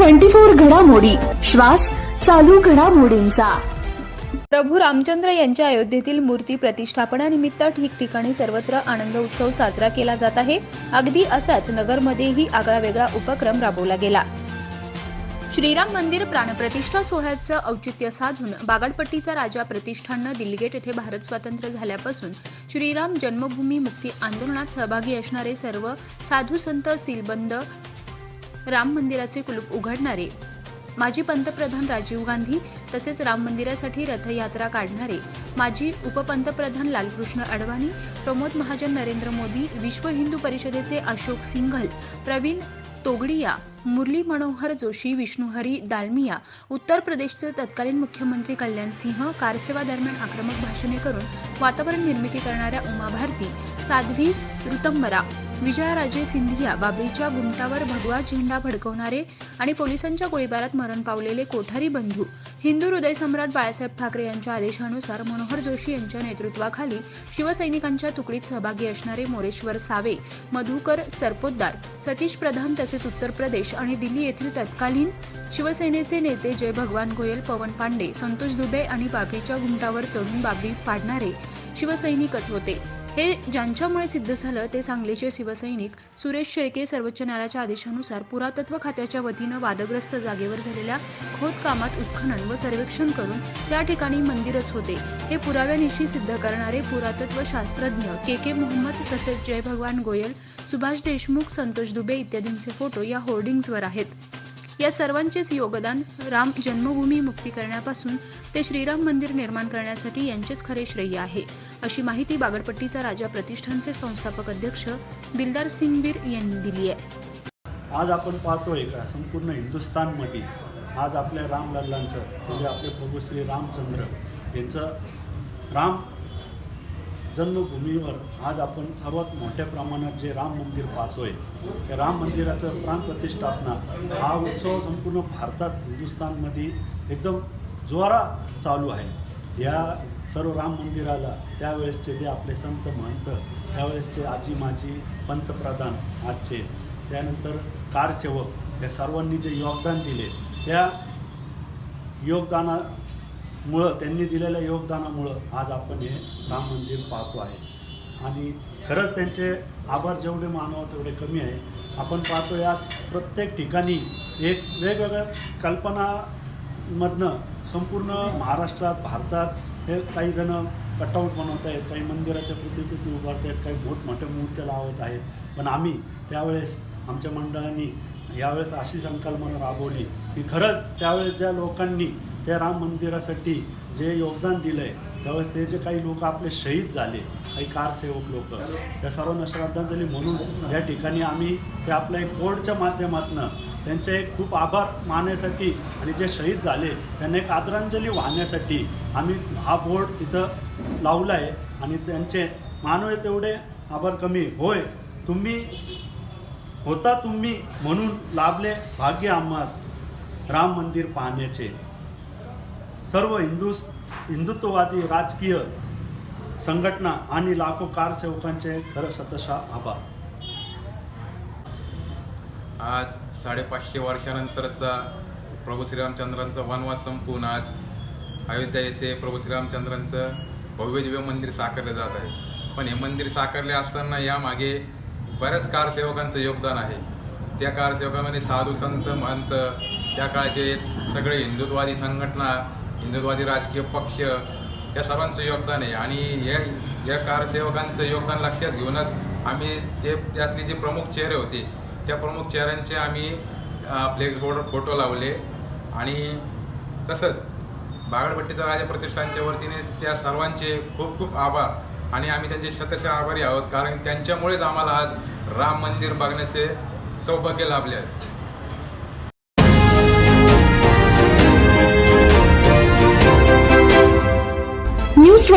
Twenty four घडामोडी. श्वास चालू घडामोडींचा. प्रभू रामचंद्र यांच्या अयोध्येतील मूर्ती प्रतिष्ठापनानिमित्त ठिकठिकाणी सर्वत्र आनंद उत्सव साजरा केला जात आहे. अगदी असाच नगरमध्येही आगळा वेगळा उपक्रम राबवला गेला. श्रीराम मंदिर प्राणप्रतिष्ठा सोहळ्याचं औचित्य साधून बागडपट्टीचा राजा प्रतिष्ठाननं दिल्लीगेट येथे भारत स्वातंत्र्य झाल्यापासून श्रीराम जन्मभूमी मुक्ती आंदोलनात सहभागी असणारे सर्व साधू संत सीलबंद राम मंदिराचे कुलूप उघडणारे. माजी पंतप्रधान राजीव गांधी तसेच राम मंदिरासाठी रथयात्रा काढणारे. माजी उपपंतप्रधान लालकृष्ण अडवाणी प्रमोद महाजन नरेंद्र मोदी विश्व हिंदू परिषदेचे अशोक सिंघल प्रवीण तोगडिया मुरली मनोहर जोशी विष्णुहरी दालमिया उत्तर प्रदेशचे तत्कालीन मुख्यमंत्री कल्याण सिंह कारसेवा दरम्यान आक्रमक भाषणे करून वातावरण निर्मिती करणाऱ्या उमा भारती साध्वी ऋतंबरा विजयाराजे सिंधिया बाबरीच्या गुमटावर भगवा झेंडा फडकवणारे आणि पोलिसांच्या गोळीबारात मरण पावलेले कोठारी बंधू हिंदू हृदय सम्राट बाळासाहेब ठाकरे यांच्या आदेशानुसार मनोहर जोशी यांच्या नेतृत्वाखाली शिवसैनिकांच्या तुकडीत सहभागी असणारे मोरेश्वर सावे मधुकर सरपोतदार सतीश प्रधान तसेच उत्तर प्रदेश आणि दिल्ली येथील तत्कालीन शिवसेनेचे नेते जय भगवान गोयल पवन पांडे संतोष दुबे आणि बाबरीच्या घुमटावर चढून बाबरी पाडणारे शिवसैनिकच होते. हे ज्यांच्यामुळे सिद्ध झालं ते सांगलीचे शिवसैनिक सुरेश शेळके सर्वोच्च न्यायालयाच्या आदेशानुसार पुरातत्व खात्याच्या वतीनं वादग्रस्त जागेवर झालेल्या खोदकामात उत्खनन व सर्वेक्षण करून त्या ठिकाणी मंदिरच होते. हे पुराव्यानिशी सिद्ध करणारे पुरातत्व शास्त्रज्ञ के के मोहम्मद तसेच जय भगवान गोयल सुभाष देशमुख संतोष दुबे इत्यादींचे फोटो या होर्डिंग्जवर आहेत. या सर्वांचेच योगदान राम जन्मभूमी मुक्ती करण्यापासून ते श्रीराम मंदिर निर्माण करण्यासाठी यांचेच खरे श्रेय आहे. अशी माहिती बागडपट्टीचा राजा प्रतिष्ठानचे संस्थापक अध्यक्ष दिलदार सिंगवीर यांनी दिली आहे. आज आपण पाहतोय का संपूर्ण हिंदुस्थानमध्ये आज आपल्या रामलल्लांचं म्हणजे आपले प्रभू श्री रामचंद्र यांचं राम जन्मभूमीवर आज आपण सर्वात मोठ्या प्रमाणात जे राम मंदिर पाहतोय त्या राम मंदिराचं प्राणप्रतिष्ठापना हा उत्सव संपूर्ण भारतात हिंदुस्थानमध्ये एकदम जोरा चालू आहे. या सर्व राम मंदिराला त्यावेळेसचे जे आपले संत महंत त्यावेळेसचे आजी माजी पंतप्रधान आजचे त्यानंतर कारसेवक या सर्वांनी जे योगदान दिले त्या योगदाना मुळं त्यांनी दिलेल्या योगदानामुळं आज आपण हे राम मंदिर पाहतो आहे. आणि खरंच त्यांचे आभार जेवढे मानव तेवढे कमी आहे. आपण पाहतोय आज प्रत्येक ठिकाणी एक वेगवेगळ्या कल्पनामधनं संपूर्ण महाराष्ट्रात भारतात हे काही जण कटआउट बनवत आहेत काही मंदिराच्या प्रतिकृती उभारत आहेत काही मोठमोठ्या मूर्त्या लावत आहेत. पण आम्ही त्यावेळेस आमच्या मंडळांनी यावेळेस अशी संकल्पना राबवली की खरंच त्यावेळेस ज्या लोकांनी त्या राम मंदिरासाठी जे योगदान दिलं आहे त्यावेळेस ते जे काही लोक आपले शहीद झाले काही कारसेवक लोक त्या सर्वांना श्रद्धांजली म्हणून या ठिकाणी आम्ही ते आपल्या एक बोर्डच्या माध्यमातून त्यांचे एक खूप आभार मानण्यासाठी आणि जे शहीद झाले त्यांना एक आदरांजली वाहण्यासाठी आम्ही हा बोर्ड तिथं लावला आहे आणि त्यांचे मानवे तेवढे आभार कमी. होय तुम्ही होता तुम्ही म्हणून लाभले भाग्य आम्हास राम मंदिर पाहण्याचे. सर्व हिंदू हिंदुत्ववादी राजकीय संघटना आणि लाखो कारसेवकांचे खरं सतशा आभार. आज साडेपाचशे वर्षानंतरचा प्रभू श्रीरामचंद्रांचा वनवास संपून आज अयोध्या येथे प्रभू श्रीरामचंद्रांचं भव्य दिव्य मंदिर साकारलं जात आहे. पण हे मंदिर साकारले असताना यामागे बऱ्याच कारसेवकांचं योगदान आहे. त्या कारसेवकामध्ये साधू संत महंत त्या काळचे सगळे हिंदुत्ववादी संघटना हिंदुत्ववादी राजकीय पक्ष या सर्वांचं योगदान आहे. आणि या या कारसेवकांचं योगदान लक्षात घेऊनच आम्ही ते त्यातले जे प्रमुख चेहरे होते त्या प्रमुख चेहऱ्यांचे आम्ही फ्लेक्स बोर्डवर फोटो लावले. आणि तसंच बागडपट्टीचा राजा प्रतिष्ठानच्या वतीने त्या सर्वांचे खूप खूप आभार. आणि आम्ही त्यांचे शतशः आभारी आहोत कारण त्यांच्यामुळेच आम्हाला आज राम मंदिर बघण्याचे सौभाग्य लाभले आहे.